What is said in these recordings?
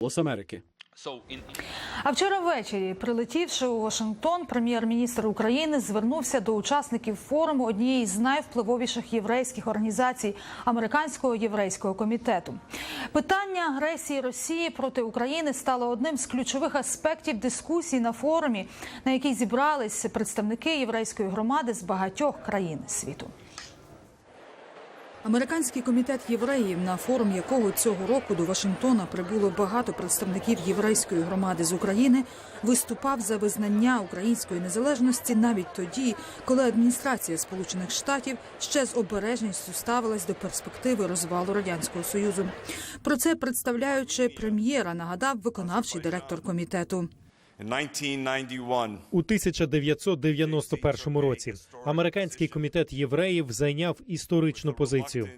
Голос Америки. А вчора ввечері, прилетівши у Вашингтон, прем'єр-міністр України звернувся до учасників форуму однієї з найвпливовіших єврейських організацій американського єврейського комітету. Питання агресії Росії проти України стало одним з ключових аспектів дискусій на форумі, на якій зібрались представники єврейської громади з багатьох країн світу. Американський комітет євреїв, на форум якого цього року до Вашингтона прибуло багато представників єврейської громади з України, виступав за визнання української незалежності навіть тоді, коли адміністрація Сполучених Штатів ще з обережністю ставилась до перспективи розвалу радянського союзу. Про це представляючи прем'єра, нагадав виконавчий директор комітету. In 1991, У 1991 році американський комітет євреїв зайняв історичну позицію.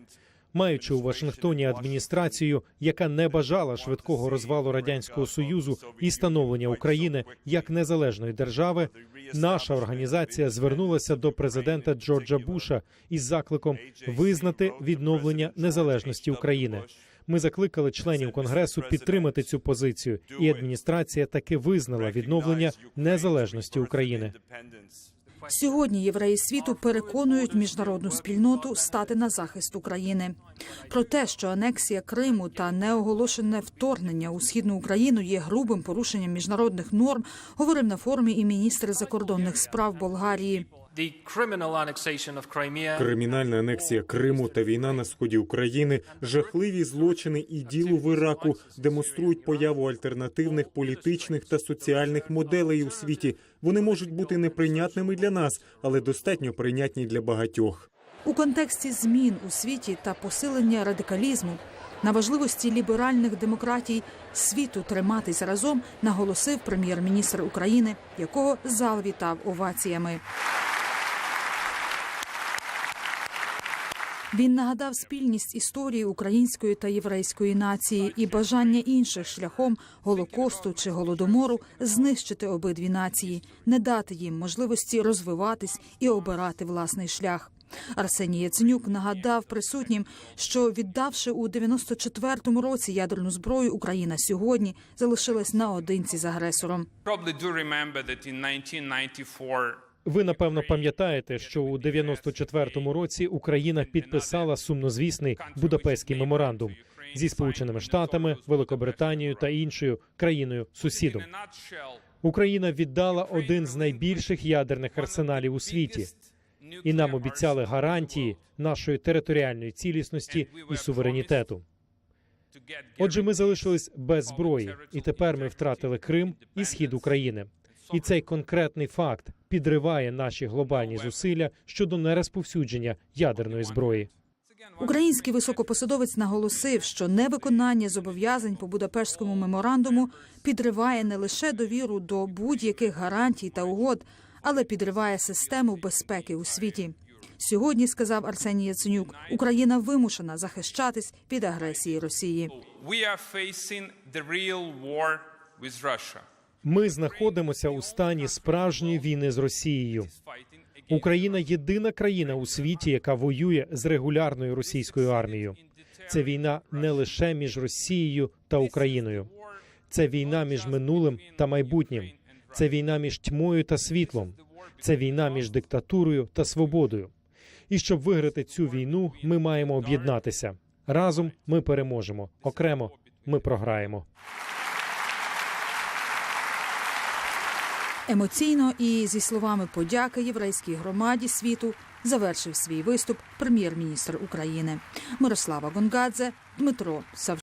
Маючи у Вашингтоні адміністрацію, яка не бажала швидкого розвалу радянського союзу і становлення України як незалежної держави, наша організація звернулася до президента Джорджа Буша із закликом визнати відновлення незалежності України. Ми закликали членів конгресу підтримати цю позицію, і адміністрація таки визнала відновлення незалежності України. Сьогодні євреї світу переконують міжнародну спільноту стати на захист України. Про те, що анексія Криму та неоголошене вторгнення у східну Україну є грубим порушенням міжнародних норм, говорив на форумі і міністр закордонних справ Болгарії. The criminal annexation of Crimea Кримінальна анексія Криму та війна на сході України, жахливі злочини і діло в Іраку демонструють появу альтернативних політичних та соціальних моделей у світі. Вони можуть бути неприйнятними для нас, але достатньо прийнятні для багатьох. У контексті змін у світі та посилення радикалізму на важливості ліберальних демократій світу триматись разом, наголосив прем'єр-міністр України, якого зал вітав оваціями. Він нагадав спільність історії української та єврейської нації і бажання інших шляхом голокосту чи голодомору знищити обидві нації, не дати їм можливості розвиватись і обирати власний шлях. Арсеній Яценюк нагадав присутнім, що віддавши у 94-му році ядерну зброю, Україна сьогодні залишилась наодинці з агресором. Probably do remember that in 1994 Ви напевно пам'ятаєте, що у 94-му році Україна підписала сумнозвісний Будапештський меморандум зі Сполученими Штатами, Великобританією та іншою країною сусідом. Україна віддала один з найбільших ядерних арсеналів у світі, і нам обіцяли гарантії нашої територіальної цілісності і суверенітету. Отже, ми залишились без зброї, і тепер ми втратили Крим і схід України. І цей конкретний факт підриває наші глобальні зусилля щодо нерозповсюдження ядерної зброї. Український високопосадовець наголосив, що невиконання зобов'язань по Будапештському меморандуму підриває не лише довіру до будь-яких гарантій та угод, але підриває систему безпеки у світі. Сьогодні сказав Арсеній Яценюк, Україна вимушена захищатись від агресії Росії. Ми знаходимося у стані справжньої війни з Росією. Україна єдина країна у світі, яка воює з регулярною російською армією. Це війна не лише між Росією та Україною. Це війна між минулим та майбутнім. Це війна між тьмою та світлом. Це війна між диктатурою та свободою. І щоб виграти цю війну, ми маємо об'єднатися. Разом ми переможемо. Окремо ми програємо. Емоційно і зі словами подяки єврейській громаді світу завершив свій виступ прем'єр-міністр України Мирослава Гонгадзе, Дмитро Савчук.